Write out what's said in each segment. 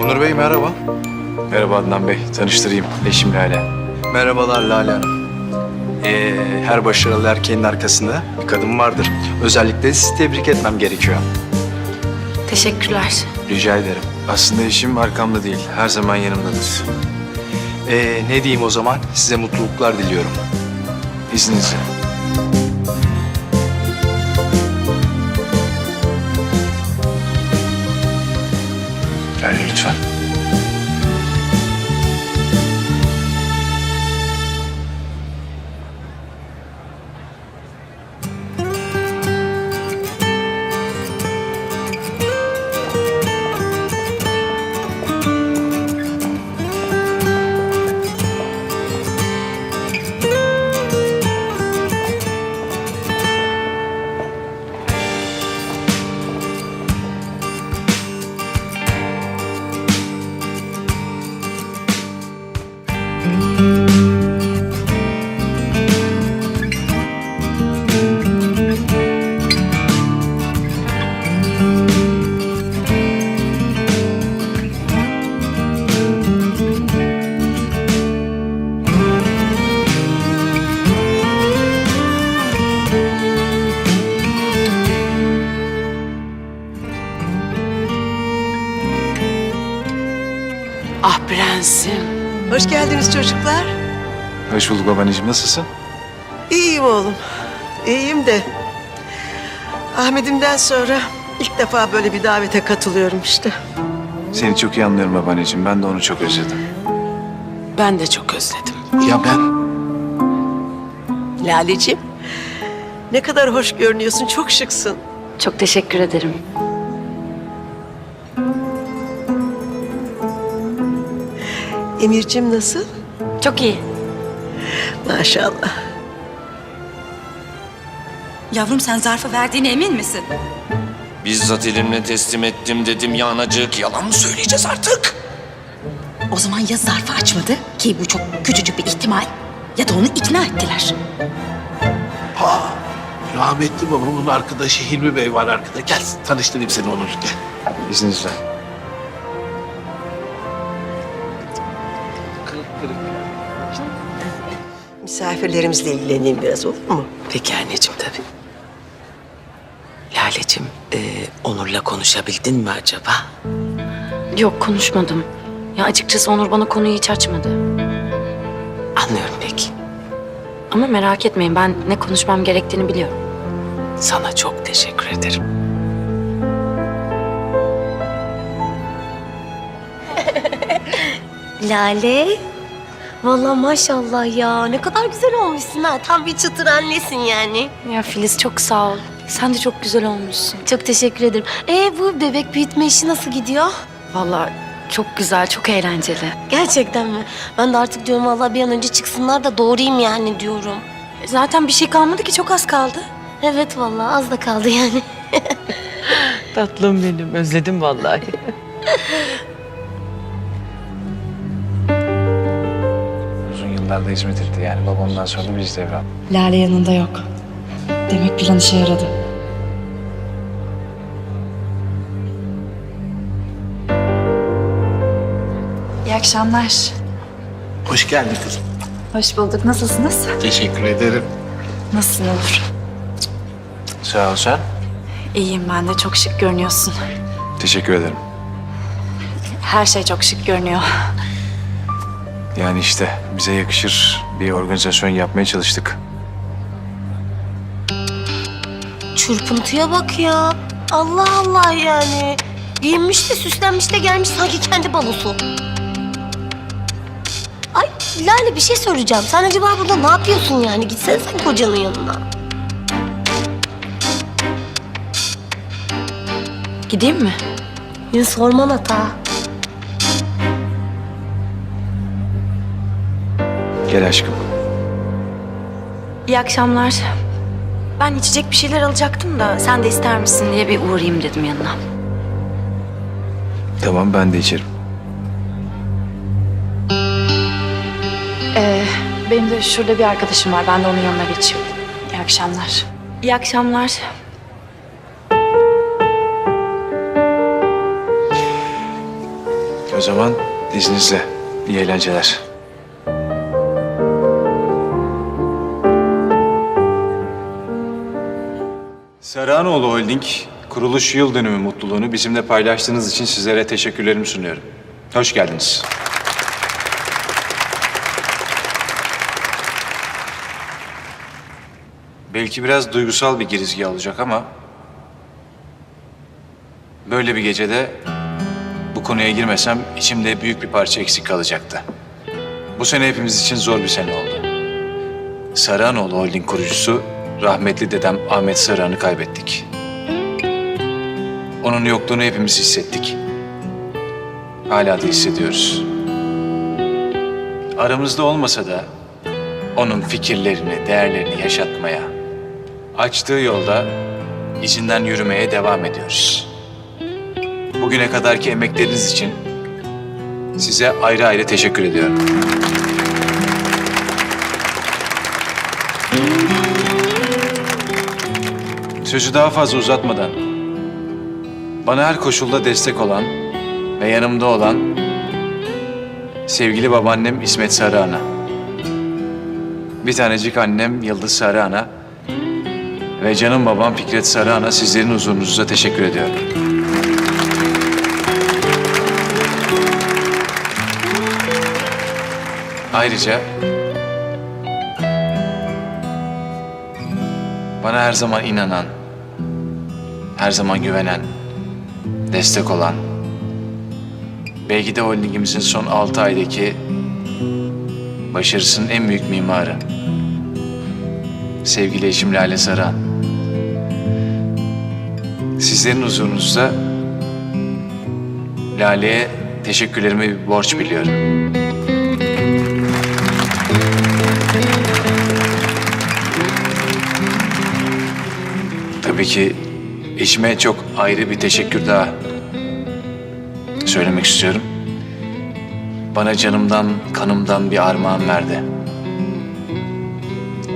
Onur Bey merhaba. Merhaba Adnan Bey, tanıştırayım. Eşim Lale. Merhabalar Lale Hanım. Ee, her başarılı erkeğin arkasında bir kadın vardır. Özellikle sizi tebrik etmem gerekiyor. Teşekkürler. Rica ederim. Aslında eşim arkamda değil, her zaman yanımdadır. Ee, ne diyeyim o zaman? Size mutluluklar diliyorum. İzninizle. Lütfen. Ah prensim. Hoş geldiniz çocuklar. Hoş bulduk babaanneciğim, nasılsın? İyiyim oğlum. İyiyim de. Ahmet'imden sonra ilk defa böyle bir davete katılıyorum işte. Seni çok iyi anlıyorum babaanneciğim, ben de onu çok özledim. Ben de çok özledim. Ya ben? Laleciğim. Ne kadar hoş görünüyorsun. Çok şıksın. Çok teşekkür ederim. Emir'cim nasıl? Çok iyi. Maşallah. Yavrum sen zarfı verdiğine emin misin? Bizzat elimle teslim ettim dedim ya anacık. Yalan mı söyleyeceğiz artık? O zaman ya zarfı açmadı ki bu çok küçücük bir ihtimal ya da onu ikna ettiler. Rahmetli babamın arkadaşı Hilmi Bey var arkada. Gel tanıştırayım seni. Gel. İzninizle. Misafirlerimizle ilgileneyim biraz olur mu? Peki anneciğim tabii. Lale'cim, e, Onur'la konuşabildin mi acaba? Yok konuşmadım. Ya açıkçası Onur bana konuyu hiç açmadı. Anlıyorum peki. Ama merak etmeyin ben ne konuşmam gerektiğini biliyorum. Sana çok teşekkür ederim. Lale. Vallahi maşallah ya. Ne kadar güzel olmuşsun ha. Tam bir çıtır annesin yani. Ya Filiz çok sağ ol. Sen de çok güzel olmuşsun. Çok teşekkür ederim. Ee bu bebek büyütme işi nasıl gidiyor? Vallahi çok güzel, çok eğlenceli. Gerçekten mi? Ben de artık diyorum vallahi bir an önce çıksınlar da doğurayım yani diyorum. Zaten bir şey kalmadı ki çok az kaldı. Evet vallahi az da kaldı yani. Tatlım benim. Özledim vallahi. yıllarda hizmet etti yani babamdan sonra biz devran. Lale yanında yok. Demek plan işe yaradı. İyi akşamlar. Hoş geldin kızım. Hoş bulduk. Nasılsınız? Teşekkür ederim. Nasılsın Onur? Sağ ol sen. İyiyim ben de. Çok şık görünüyorsun. Teşekkür ederim. Her şey çok şık görünüyor. Yani işte bize yakışır bir organizasyon yapmaya çalıştık. Çırpıntıya bak ya. Allah Allah yani. Giyinmiş de süslenmiş de gelmiş sanki kendi balosu. Ay Lale bir şey soracağım. Sen acaba burada ne yapıyorsun yani? Gitsene sen kocanın yanına. Gideyim mi? Ya sorman hata. Gel aşkım. İyi akşamlar. Ben içecek bir şeyler alacaktım da sen de ister misin diye bir uğrayayım dedim yanına. Tamam ben de içerim. Ee, benim de şurada bir arkadaşım var. Ben de onun yanına geçiyorum. İyi akşamlar. İyi akşamlar. O zaman izninizle iyi eğlenceler. Sarıhanoğlu Holding kuruluş yıl dönümü mutluluğunu bizimle paylaştığınız için sizlere teşekkürlerimi sunuyorum. Hoş geldiniz. Belki biraz duygusal bir girizgi olacak ama böyle bir gecede bu konuya girmesem içimde büyük bir parça eksik kalacaktı. Bu sene hepimiz için zor bir sene oldu. Sarıhanoğlu Holding kurucusu rahmetli dedem Ahmet Sarıhan'ı kaybettik. Onun yokluğunu hepimiz hissettik. Hala da hissediyoruz. Aramızda olmasa da onun fikirlerini, değerlerini yaşatmaya, açtığı yolda izinden yürümeye devam ediyoruz. Bugüne kadarki emekleriniz için size ayrı ayrı teşekkür ediyorum. Sözü daha fazla uzatmadan bana her koşulda destek olan ve yanımda olan sevgili babaannem İsmet Sarıana. Bir tanecik annem Yıldız Sarıana ve canım babam Fikret Sarıana sizlerin huzurunuza teşekkür ediyorum. Ayrıca bana her zaman inanan, her zaman güvenen, destek olan, belki de holdingimizin son altı aydaki başarısının en büyük mimarı, sevgili eşim Lale Saran. Sizlerin huzurunuzda Lale'ye teşekkürlerimi bir borç biliyorum. Tabii ki eşime çok ayrı bir teşekkür daha söylemek istiyorum. Bana canımdan, kanımdan bir armağan verdi.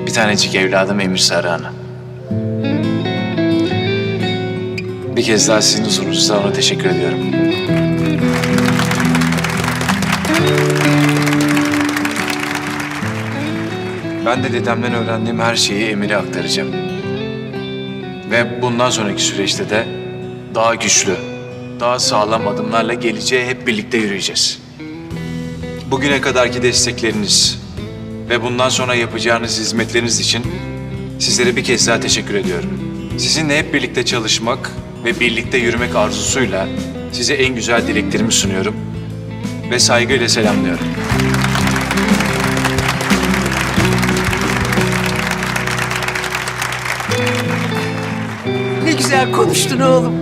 Bir tanecik evladım Emir Sarıhan'a. Bir kez daha sizin huzurunuzda ona teşekkür ediyorum. Ben de dedemden öğrendiğim her şeyi Emir'e aktaracağım. Ve bundan sonraki süreçte de daha güçlü, daha sağlam adımlarla geleceğe hep birlikte yürüyeceğiz. Bugüne kadarki destekleriniz ve bundan sonra yapacağınız hizmetleriniz için sizlere bir kez daha teşekkür ediyorum. Sizinle hep birlikte çalışmak ve birlikte yürümek arzusuyla size en güzel dileklerimi sunuyorum ve saygıyla selamlıyorum. Güzel konuştun oğlum.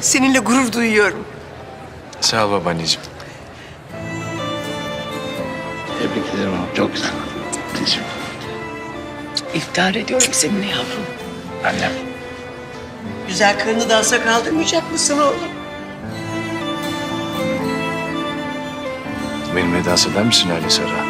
Seninle gurur duyuyorum. Sağ ol babaanneciğim. Tebrik ederim oğlum. Çok güzel. Teşekkür İftihar ediyorum seninle yavrum. Annem. Güzel karını dansa kaldırmayacak mısın oğlum? Benimle dans eder misin Ali Sara?